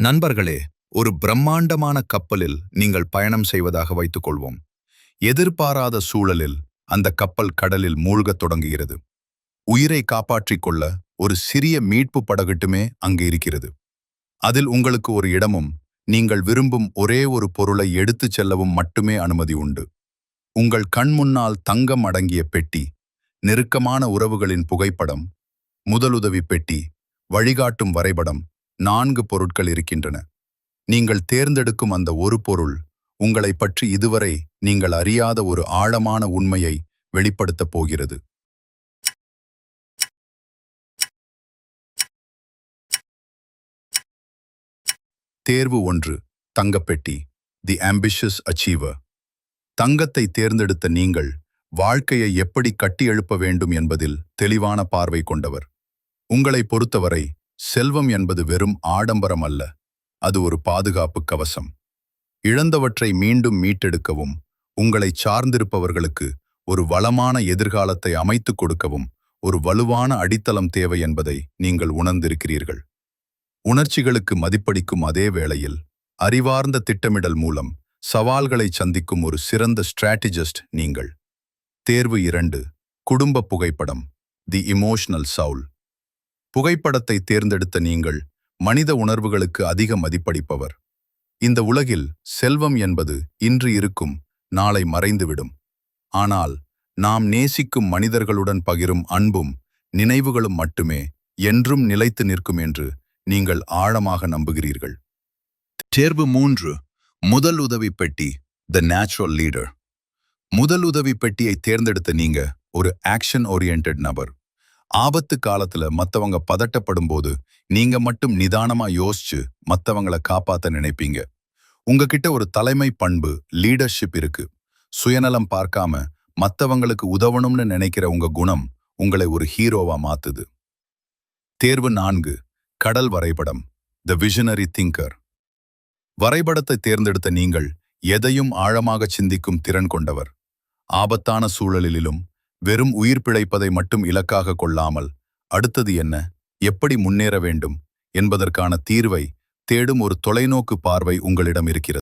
நண்பர்களே ஒரு பிரம்மாண்டமான கப்பலில் நீங்கள் பயணம் செய்வதாக வைத்துக் கொள்வோம் எதிர்பாராத சூழலில் அந்த கப்பல் கடலில் மூழ்கத் தொடங்குகிறது. உயிரை காப்பாற்றிக் கொள்ள ஒரு சிறிய மீட்பு படகுட்டுமே அங்கு இருக்கிறது. அதில் உங்களுக்கு ஒரு இடமும் நீங்கள் விரும்பும் ஒரே ஒரு பொருளை எடுத்துச் செல்லவும் மட்டுமே அனுமதி உண்டு. உங்கள் கண் முன்னால் தங்கம் அடங்கிய பெட்டி நெருக்கமான உறவுகளின் புகைப்படம் முதலுதவி பெட்டி வழிகாட்டும் வரைபடம் நான்கு பொருட்கள் இருக்கின்றன. நீங்கள் தேர்ந்தெடுக்கும் அந்த ஒரு பொருள் உங்களை பற்றி இதுவரை நீங்கள் அறியாத ஒரு ஆழமான உண்மையை வெளிப்படுத்தப் போகிறது. தேர்வு ஒன்று தங்கப்பெட்டி தி ஆம்பிஷியஸ் அச்சீவர் தங்கத்தை தேர்ந்தெடுத்த நீங்கள் வாழ்க்கையை எப்படி கட்டியெழுப்ப வேண்டும் என்பதில் தெளிவான பார்வை கொண்டவர். உங்களை பொறுத்தவரை செல்வம் என்பது வெறும் ஆடம்பரம் அல்ல அது ஒரு பாதுகாப்பு கவசம். இழந்தவற்றை மீண்டும் மீட்டெடுக்கவும் உங்களை சார்ந்திருப்பவர்களுக்கு ஒரு வளமான எதிர்காலத்தை அமைத்துக் கொடுக்கவும் ஒரு வலுவான அடித்தளம் தேவை என்பதை நீங்கள் உணர்ந்திருக்கிறீர்கள். உணர்ச்சிகளுக்கு மதிப்பளிக்கும் அதே வேளையில் அறிவார்ந்த திட்டமிடல் மூலம் சவால்களை சந்திக்கும் ஒரு சிறந்த ஸ்ட்ராட்டஜிஸ்ட் நீங்கள். தேர்வு இரண்டு குடும்ப புகைப்படம் தி இமோஷனல் சவுல். புகைப்படத்தை தேர்ந்தெடுத்த நீங்கள் மனித உணர்வுகளுக்கு அதிக மதிப்பளிப்பவர். இந்த உலகில் செல்வம் என்பது இன்று இருக்கும் நாளை மறைந்துவிடும். ஆனால் நாம் நேசிக்கும் மனிதர்களுடன் பகிரும் அன்பும் நினைவுகளும் மட்டுமே என்றும் நிலைத்து நிற்கும் என்று நீங்கள் ஆழமாக நம்புகிறீர்கள். தேர்வு மூன்று முதல் உதவி பெட்டி த நேச்சுரல் லீடர் முதல் உதவி பெட்டியை தேர்ந்தெடுத்த நீங்க ஒரு ஆக்ஷன் ஓரியன்ட் நபர். ஆபத்து காலத்துல மத்தவங்க பதட்டப்படும் போது நீங்க மட்டும் நிதானமா யோசிச்சு மத்தவங்கள காப்பாத்த நினைப்பீங்க. உங்ககிட்ட ஒரு தலைமை பண்பு லீடர்ஷிப் இருக்கு. சுயநலம் பார்க்காம மத்தவங்களுக்கு உதவணும்னு நினைக்கிற உங்க குணம் உங்களை ஒரு ஹீரோவா மாத்துது. தேர்வு நான்கு கடல் வரைபடம் த விஷனரி திங்கர் வரைபடத்தை தேர்ந்தெடுத்த நீங்கள் எதையும் ஆழமாக சிந்திக்கும் திறன் கொண்டவர். ஆபத்தான சூழலிலும் வெறும் உயிர் பிழைப்பதை மட்டும் இலக்காக கொள்ளாமல் அடுத்தது என்ன? எப்படி முன்னேற வேண்டும்? என்பதற்கான தீர்வை தேடும் ஒரு தொலைநோக்கு பார்வை உங்களிடம் இருக்கிறது.